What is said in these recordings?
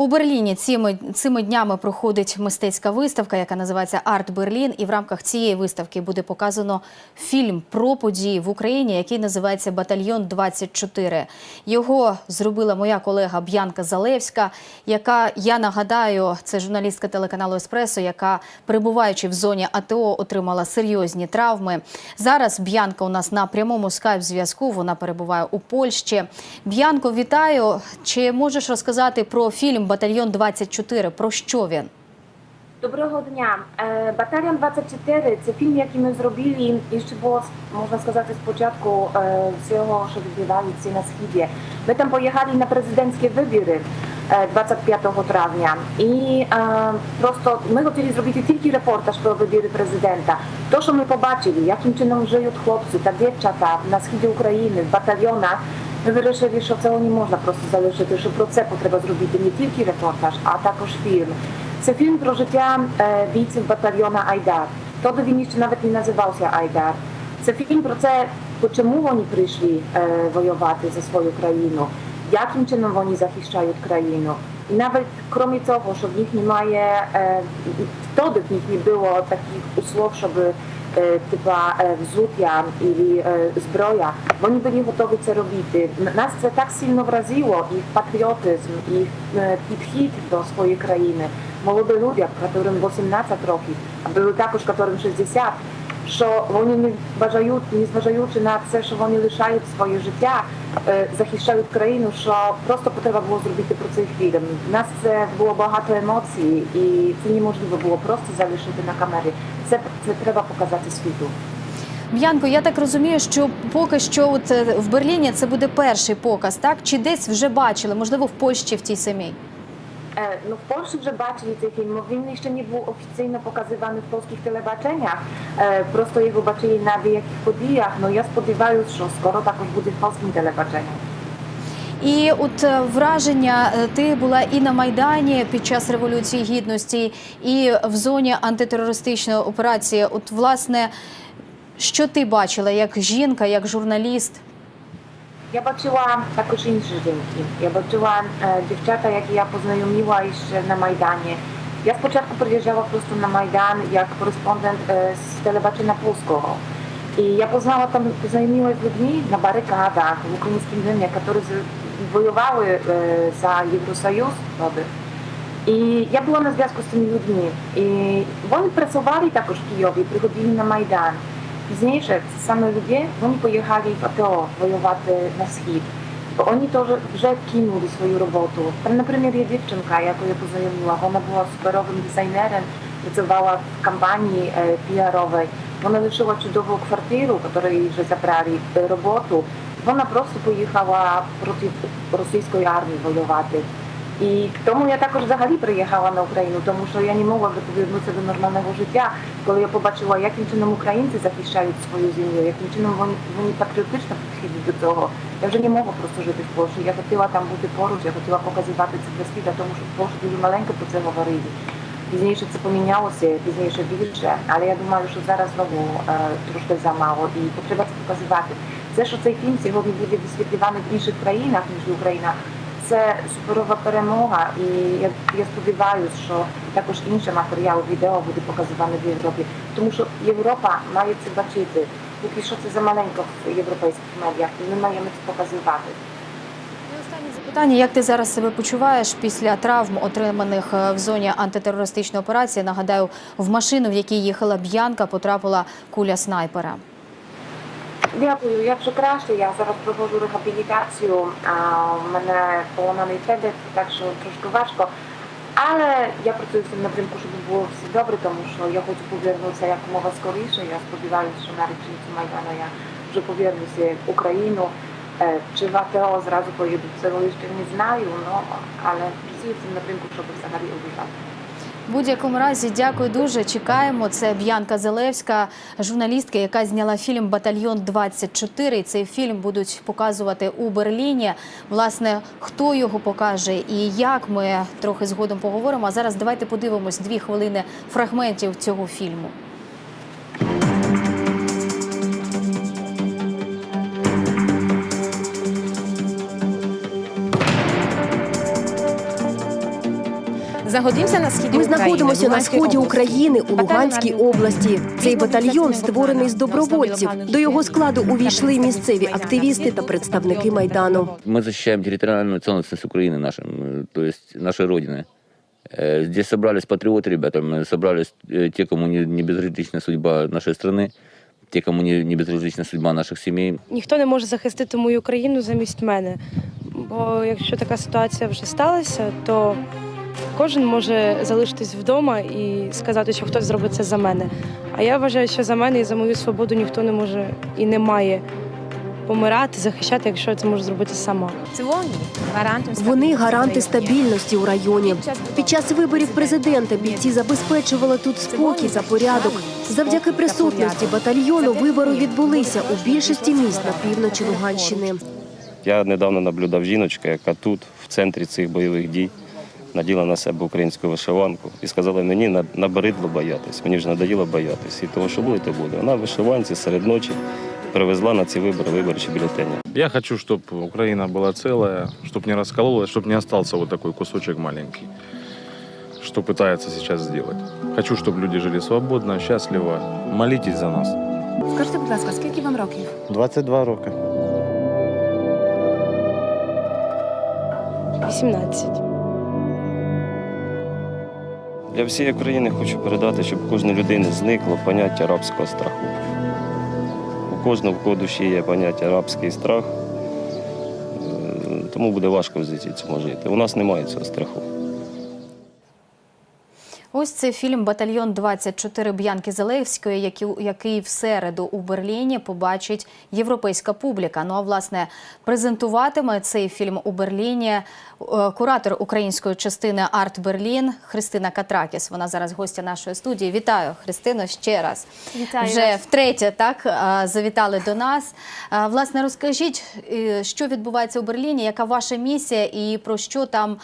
У Берліні цими, цими днями проходить мистецька виставка, яка називається Арт Берлін. І в рамках цієї виставки буде показано фільм про події в Україні, який називається Батальйон 24 Його зробила моя колега Б'янка Залевська, яка я нагадаю, це журналістка телеканалу Еспресо, яка перебуваючи в зоні АТО, отримала серйозні травми. Зараз Б'янка у нас на прямому скайп зв'язку. Вона перебуває у Польщі. Б'янко, вітаю. Чи можеш розказати про фільм Батальйон 24 Про що він? Доброго дня. Е, Батальйон 24 це фільм, який ми зробили і ще було, можна сказати, спочатку е, всього, що відбувається на сході. Ми там поїхали на президентські вибори е, 25 травня. І е, просто ми хотіли зробити тільки репортаж про вибори президента. То, що ми побачили, яким чином живуть хлопці та дівчата на сході України, в батальйонах, ми вирішили, що цього не можна просто залишити, що про це треба зробити не тільки репортаж, а також фільм. Це фільм про життя е, бійців батальйона Айдар. Тоді він ще навіть не називався Айдар. Це фільм про це, чому вони прийшли е, воювати за свою країну, яким чином вони захищають країну. І навіть крім того, що в них немає, е, тоді в них не було таких услов, щоб е, типа е, взуття і е, зброя, вони були готові це робити. Нас це так сильно вразило, їх патріотизм, їх е, підхід до своєї країни. Молоді люди, яким 18 років, а були також, яким 60, що вони не вважають, не зважаючи на це, що вони лишають своє життя, е, захищають країну, що просто потрібно було зробити про цей фільм. У нас це було багато емоцій, і це неможливо було просто залишити на камері. Це, це треба показати світу. Б'янко, я так розумію, що поки що от е, в Берліні це буде перший показ, так? Чи десь вже бачили, можливо, в Польщі в тій самій? Е, Ну, в Польщі вже бачили цей фільм. Він ще не був офіційно показаний в польських телебаченнях. Е, Просто його бачили на деяких подіях. Ну я сподіваюся, що скоро також буде в польському телебаченні. І от враження, ти була і на Майдані під час Революції Гідності, і в зоні антитерористичної операції. От, власне, що ти бачила як жінка, як журналіст? Я бачила також інші жінки. Я бачила е, дівчата, які я познайомила ще на Майдані. Я спочатку приїжджала просто на Майдан як кореспондент е, з телебачення польського. І я познала там, познайомилась з людьми на барикадах в українському домі, які з- воювали е, за Євросоюз тоді. І я була на зв'язку з цими людьми. І вони працювали також в Києві, приходили на Майдан. Пізніше ці саме люди, вони поїхали в АТО воювати на схід. Бо вони теж вже кинули свою роботу. Там, наприклад, є дівчинка, яку я познайомила, вона була суперовим дизайнером, працювала в компанії е, піаровій. Вона лишила чудову квартиру, яку їй вже забрали е, роботу. Вона просто поїхала проти російської армії воювати. І тому я також взагалі приїхала на Україну, тому що я не могла вже повернутися до нормального життя, коли я побачила, яким чином українці захищають свою землю, яким чином вони, вони патріотично підходять до цього. Я вже не могла просто жити в Польщі. Я хотіла там бути поруч, я хотіла показувати це для світа, тому що в Польщі дуже маленько про це говорили. Пізніше це помінялося, пізніше більше, але я думаю, що зараз знову е, трошки замало і потрібно це показувати. Це, що цей фільм сьогодні буде висвітлюваний в інших країнах, ніж Україна, це суперова перемога, і я, я сподіваюся, що також інший матеріал відео буде показаний в Європі, тому що Європа має це бачити. Поки що це замаленько в європейських медіах, і ми маємо це показувати. І останнє запитання: як ти зараз себе почуваєш після травм, отриманих е, в зоні антитерористичної операції? Нагадаю, в машину, в якій їхала Б'янка, потрапила куля снайпера. Дякую, я вже краще. Я зараз проводжу реабілітацію. А в мене поламаний хребет, так що трошки важко. Але я працюю в цьому напрямку, щоб було все добре, тому що я хочу повернутися якомога скоріше. Я сподіваюся, що на річницю Майдану я вже повернуся в Україну. Е, Чи в АТО зразу поїду, цього ще не знаю, ну, але працюю в цьому напрямку, щоб взагалі обіжати. Будь-якому разі, дякую дуже. Чекаємо. Це Б'янка Зелевська, журналістка, яка зняла фільм Батальйон 24 І Цей фільм будуть показувати у Берліні. Власне, хто його покаже і як ми трохи згодом поговоримо. А зараз давайте подивимось дві хвилини фрагментів цього фільму. Загодимося на східі Ми України, знаходимося в на Луганській сході області. України у Батальйон Луганській армії області. Цей Візьмо батальйон Богдана створений з Богдана, добровольців. Богдана До його Житомир, складу увійшли Богдана місцеві Богдана активісти та Богдана представники Богдана майдану. Мы защищаем территориальную целостность Украины, нашей, м, то есть нашей Родины. Э, Здесь собрались патриоты, ребята, мы собрались э, те, кому не, не безразлична судьба нашей страны, те, кому не, не безразлична судьба наших семей. Ніхто не може захистити мою країну замість мене. Бо якщо така ситуація вже сталася, то кожен може залишитись вдома і сказати, що хтось зробить це за мене. А я вважаю, що за мене і за мою свободу ніхто не може і не має помирати, захищати, якщо це можу зробити сама. Вони гаранти стабільності у районі. Під час виборів президента бійці забезпечували тут спокій та порядок. Завдяки присутності батальйону вибори відбулися у більшості міст на півночі Луганщини. Я недавно наблюдав жіночку, яка тут, в центрі цих бойових дій, наділа на себе українську вишиванку і сказала мені на- набридло боятись. Мені вже надоїло боятись. І того, що буде, то буде. Вона в вишиванці серед ночі привезла на ці вибори виборчі бюлетені. Я хочу, чтобы Украина была целая, чтобы не раскололась, чтобы не остался вот такой кусочек маленький, что пытается сейчас сделать. Хочу, чтобы люди жили свободно, счастливо. Молитесь за нас. Скажіть, будь ласка, скільки вам років? 22 роки. 18. Для всієї країни хочу передати, щоб у кожної людини зникло поняття рабського страху. У кожного в душі є поняття рабський страх, е, тому буде важко в житті цьому жити. У нас немає цього страху. Ось це фільм Батальйон 24 Б'янки Зелевської, який, в середу у Берліні побачить європейська публіка. Ну а власне презентуватиме цей фільм у Берліні е, куратор української частини Арт Берлін Христина Катракіс. Вона зараз гостя нашої студії. Вітаю, Христино, ще раз. Вітаю Вже втретє так е, завітали до нас. Е, Власне, розкажіть, що відбувається у Берліні, яка ваша місія і про що там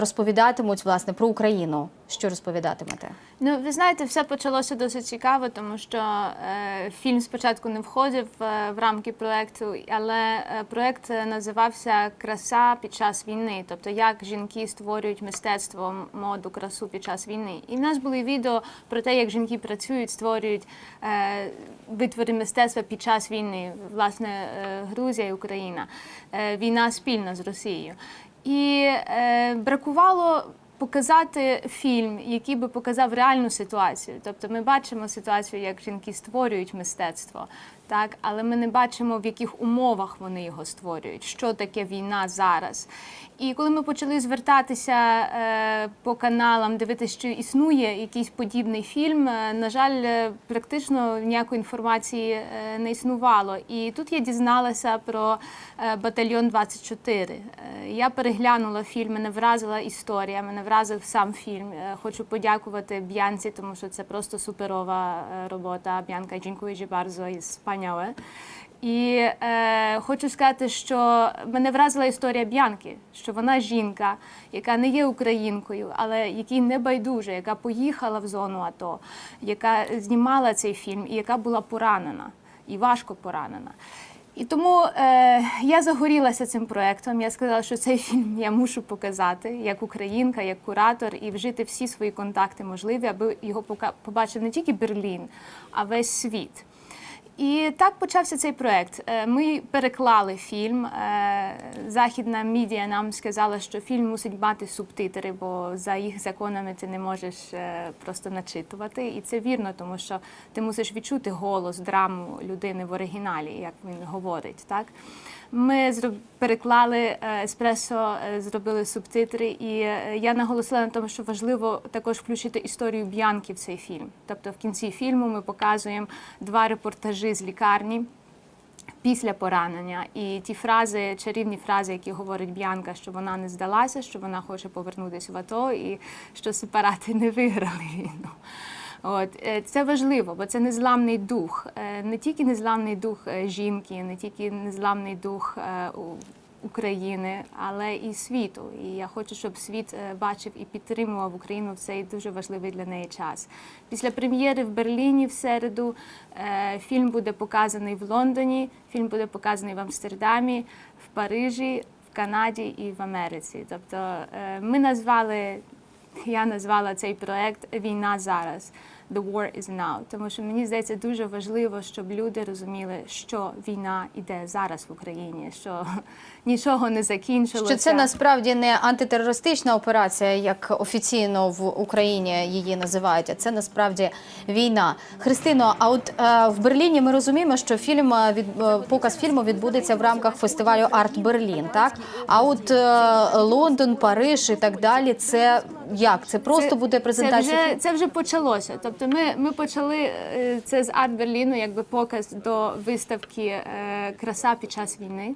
розповідатимуть власне про Україну. Що розповідатимете? Ну, ви знаєте, все почалося досить цікаво, тому що е, фільм спочатку не входив е, в рамки проекту, але е, проект називався Краса під час війни, тобто як жінки створюють мистецтво, моду, красу під час війни. І в нас були відео про те, як жінки працюють, створюють е, витвори мистецтва під час війни, власне, е, Грузія і Україна, е, війна спільна з Росією. І е, бракувало показати фільм, який би показав реальну ситуацію. Тобто ми бачимо ситуацію, як жінки створюють мистецтво, так, але ми не бачимо, в яких умовах вони його створюють, що таке війна зараз. І коли ми почали звертатися е, по каналам, дивитися, чи існує якийсь подібний фільм, е, на жаль, е, практично ніякої інформації не існувало. І тут я дізналася про батальйон 24. Е, Я переглянула фільм, мене вразила історія, мене вразив сам фільм. Хочу подякувати Б'янці, тому що це просто суперова робота. Б'янка дякую bardzo, jest wspaniałe. І е, хочу сказати, що мене вразила історія Б'янки, що вона жінка, яка не є українкою, але якій не байдуже, яка поїхала в зону АТО, яка знімала цей фільм і яка була поранена і важко поранена. І тому е, я загорілася цим проектом. Я сказала, що цей фільм я мушу показати як українка, як куратор, і вжити всі свої контакти можливі, аби його побачив не тільки Берлін, а весь світ. І так почався цей проект. Е, Ми переклали фільм. Е, Західна медіа нам сказала, що фільм мусить мати субтитри, бо за їх законами ти не можеш е, просто начитувати. І це вірно, тому що ти мусиш відчути голос, драму людини в оригіналі, як він говорить. Так? Ми переклали е, еспресо, е, зробили субтитри, і е, я наголосила на тому, що важливо також включити історію Б'янки в цей фільм. Тобто, в кінці фільму ми показуємо два репортажі з лікарні. Після поранення і ті фрази, чарівні фрази, які говорить Б'янка, що вона не здалася, що вона хоче повернутися в АТО, і що сепарати не виграли війну. От е, це важливо, бо це незламний дух, Е, не тільки незламний дух е, жінки, не тільки незламний дух України, але і світу. І я хочу, щоб світ бачив і підтримував Україну в цей дуже важливий для неї час. Після прем'єри в Берліні в середу фільм буде показаний в Лондоні, фільм буде показаний в Амстердамі, в Парижі, в Канаді і в Америці. Тобто ми назвали я назвала цей проект Війна зараз. The war is now. Тому що мені здається дуже важливо, щоб люди розуміли, що війна іде зараз в Україні, що нічого не закінчилося. Що це насправді не антитерористична операція, як офіційно в Україні її називають, а це насправді війна. Христино, а от е, в Берліні ми розуміємо, що фільм е, від е, показ фільму відбудеться в рамках фестивалю Арт Берлін. Так а от е, Лондон, Париж і так далі. Це як? Це просто буде презентація. Це вже, це вже почалося. Тобто ми, ми почали е, це з арт Берліну, якби показ до виставки е, Краса під час війни.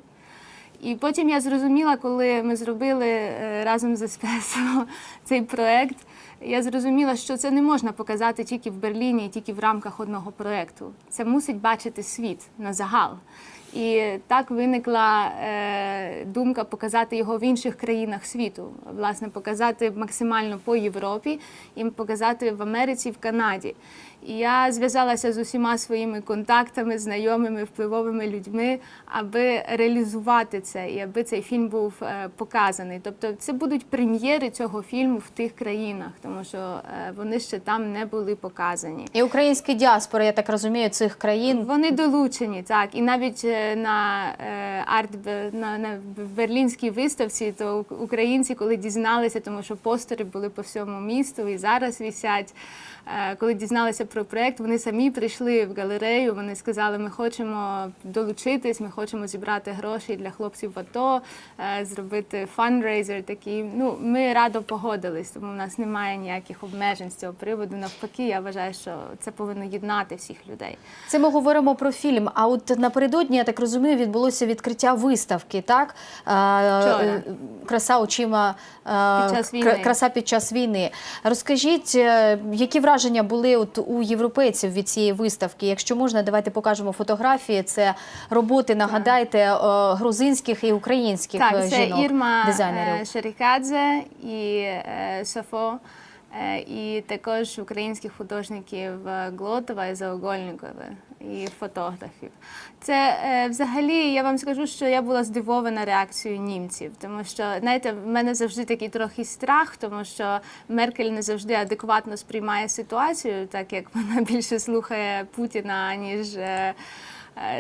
І потім я зрозуміла, коли ми зробили е, разом з Еспресо цей проект, я зрозуміла, що це не можна показати тільки в Берліні, тільки в рамках одного проекту. Це мусить бачити світ на загал. І так виникла е, думка показати його в інших країнах світу, власне, показати максимально по Європі і показати в Америці, в Канаді. І я зв'язалася з усіма своїми контактами, знайомими, впливовими людьми, аби реалізувати це і аби цей фільм був е, показаний. Тобто, це будуть прем'єри цього фільму в тих країнах, тому що е, вони ще там не були показані. І українські діаспори, я так розумію, цих країн Вони долучені, так. І навіть е, на е, арт на, на берлінській виставці, то українці, коли дізналися, тому що постери були по всьому місту і зараз висять. Е, Коли дізналися про проект, вони самі прийшли в галерею. Вони сказали, ми хочемо долучитись, ми хочемо зібрати гроші для хлопців в АТО, е, зробити фандрейзер такий. Ну, ми радо погодились, тому в нас немає ніяких обмежень з цього приводу. Навпаки, я вважаю, що це повинно єднати всіх людей. Це ми говоримо про фільм. А от напередодні, я так розумію, відбулося відкриття виставки, так? Е, Вчора. Краса очима Під час війни. краса під час війни. Розкажіть, які враження були от у європейців від цієї виставки? Якщо можна, давайте покажемо фотографії. Це роботи, нагадайте, е, грузинських і українських Так, е, це жінок, Ірма дизайнерів. е, Шерікадзе і Софо, і також українських художників Глотова і Заогольникови, і фотографів. Це е, взагалі я вам скажу, що я була здивована реакцією німців, тому що знаєте, в мене завжди такий трохи страх, тому що Меркель не завжди адекватно сприймає ситуацію, так як вона більше слухає Путіна ніж. е, е,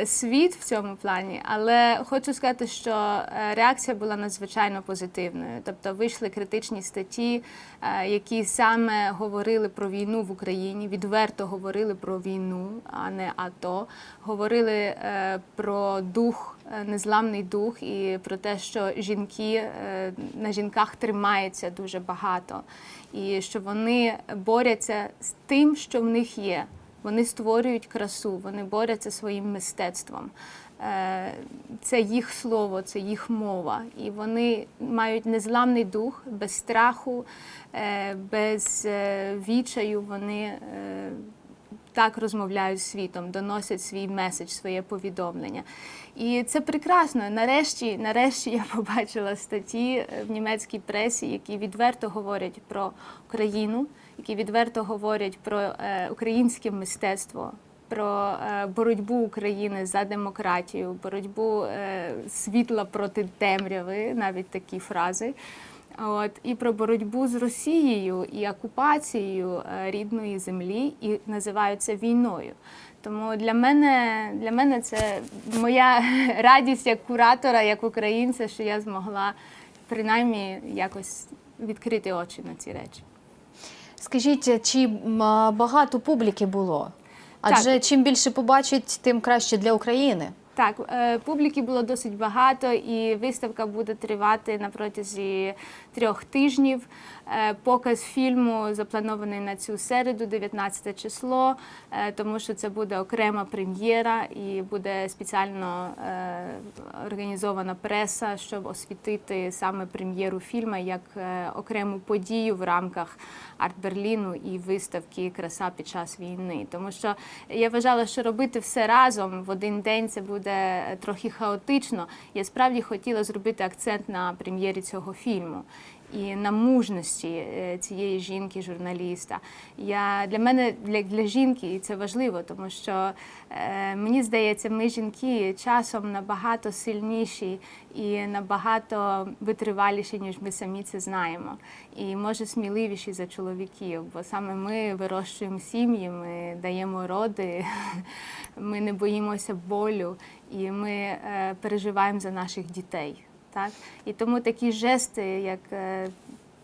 світ в цьому плані, але хочу сказати, що е, реакція була надзвичайно позитивною. Тобто вийшли критичні статті, е, які саме говорили про війну в Україні, відверто говорили про війну, а не АТО. Говорили е, про дух, е, незламний дух, і про те, що жінки е, на жінках тримається дуже багато, і що вони борються з тим, що в них є. Вони створюють красу, вони борються своїм мистецтвом. Е, Це їх слово, це їх мова. І вони мають незламний дух, без страху, е, без е, відчаю. Вони так розмовляють з світом, доносять свій меседж, своє повідомлення. І це прекрасно. Нарешті, нарешті я побачила статті е, в німецькій пресі, які відверто говорять про Україну, які відверто говорять про е, українське мистецтво. Про е, боротьбу України за демократію, боротьбу світла проти темряви, навіть такі фрази. От і про боротьбу з Росією і окупацією е, рідної землі, і називають це війною. Тому для мене для мене це моя радість як куратора, як українця, що я змогла принаймні якось відкрити очі на ці речі. Скажіть, чи багато публіки було? Адже Так. чим більше побачить, тим краще для України. Так, е, публіки було досить багато, і виставка буде тривати на протязі трьох тижнів. Е, Показ фільму запланований на цю середу, 19 число, е, тому що це буде окрема прем'єра і буде спеціально е, організована преса, щоб освітити саме прем'єру фільму як окрему подію в рамках арт Берліну і виставки Краса під час війни. Тому що я вважала, що робити все разом в один день це буде трохи хаотично. Я справді хотіла зробити акцент на прем'єрі цього фільму. І на мужності е, цієї жінки, журналіста. Я для мене для, для жінки це важливо, тому що е, мені здається, ми жінки часом набагато сильніші і набагато витриваліші, ніж ми самі це знаємо. І може сміливіші за чоловіків, бо саме ми вирощуємо сім'ї, ми даємо роди, ми не боїмося болю і ми е, переживаємо за наших дітей. Так? І тому такі жести, як е,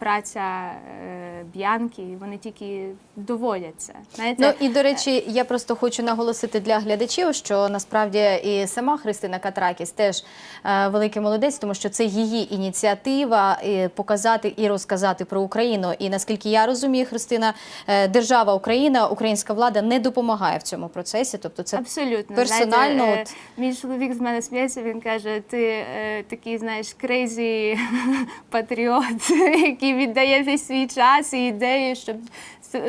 праця е, Б'янки, вони тільки доводять це. Знаєте, Ну і до речі, я просто хочу наголосити для глядачів, що насправді і сама Христина Катракіс теж е, великий молодець, тому що це її ініціатива і показати і розказати про Україну. І наскільки я розумію, Христина, е, держава Україна, українська влада не допомагає в цьому процесі. Тобто, це Абсолютно персонально, Знаєте, е, от- мій чоловік з мене сміється. Він каже: ти е, такий, знаєш, крейзі патріот, який віддає весь свій час і ідеї, щоб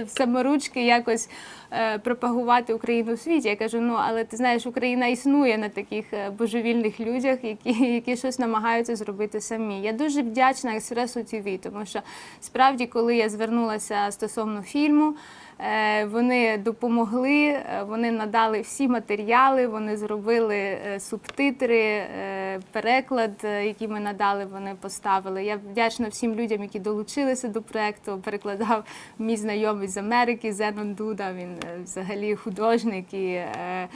саморучки якось. е, Пропагувати Україну у світі. Я кажу, ну але ти знаєш, Україна існує на таких е, божевільних людях, які, які щось намагаються зробити самі. Я дуже вдячна Експресу ТВ, тому що справді, коли я звернулася стосовно фільму, Вони допомогли, е, вони надали всі матеріали, вони зробили е, субтитри, е, переклад, е, який ми надали, вони поставили. Я вдячна всім людям, які долучилися до проекту. Перекладав мій знайомий з Америки Зенон Дуда. Він е, взагалі художник і е,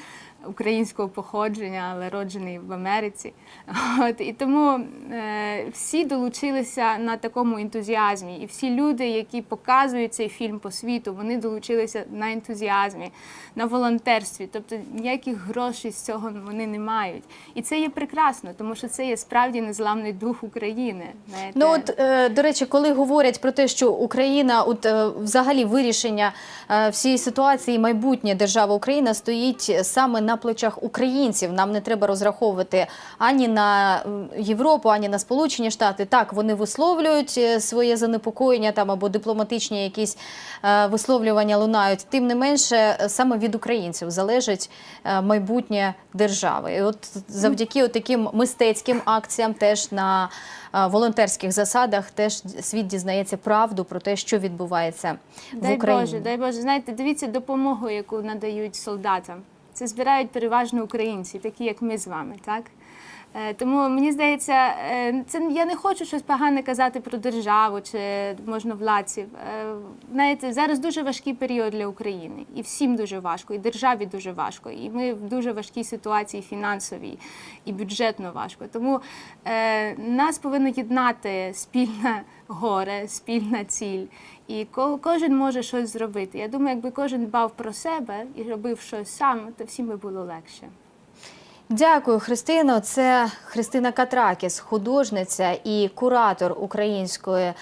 українського походження, але роджений в Америці. От і тому е, всі долучилися на такому ентузіазмі, і всі люди, які показують цей фільм по світу, вони долучилися на ентузіазмі, на волонтерстві. Тобто ніяких грошей з цього вони не мають. І це є прекрасно, тому що це є справді незламний дух України. Знаєте. Ну от е, до речі, коли говорять про те, що Україна, от е, взагалі вирішення е, всієї ситуації, майбутнє держава Україна стоїть саме на плечах українців. Нам не треба розраховувати ані на Європу, ані на Сполучені Штати. Так, вони висловлюють е, своє занепокоєння там або дипломатичні якісь е, висловлювання лунають. Тим не менше, саме від українців залежить е, майбутнє держави. І от завдяки от таким мистецьким акціям, теж на волонтерських засадах, теж світ дізнається правду про те, що відбувається в Дай Україні. Боже, дай Боже. Знаєте, дивіться допомогу, яку надають солдатам. Це збирають переважно українці, такі як ми з вами, так? Е, Тому мені здається, е, це я не хочу щось погане казати про державу чи можновладців. Е, Знаєте, зараз дуже важкий період для України, і всім дуже важко, і державі дуже важко. І ми в дуже важкій ситуації фінансовій і бюджетно важко. Тому нас повинно єднати спільне горе, спільна ціль. І ко- кожен може щось зробити. Я думаю, якби кожен дбав про себе і робив щось сам, то всім би було легше. Дякую, Христино. Це Христина Катракіс, художниця і куратор української е,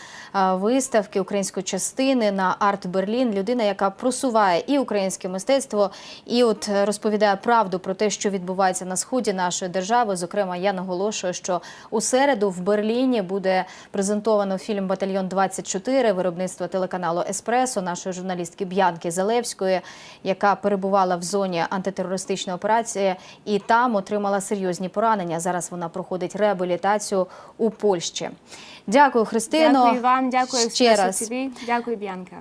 виставки, української частини на Арт Берлін. Людина, яка просуває і українське мистецтво, і от розповідає правду про те, що відбувається на сході нашої держави. Зокрема, я наголошую, що у середу в Берліні буде презентовано фільм Батальйон 24 виробництва телеканалу Еспресо нашої журналістки Б'янки Залевської, яка перебувала в зоні антитерористичної операції, і там отримала серйозні поранення. Зараз вона проходить реабілітацію у Польщі. Дякую, Христино. Дякую вам, дякую ще раз. Дякую, Б'янка.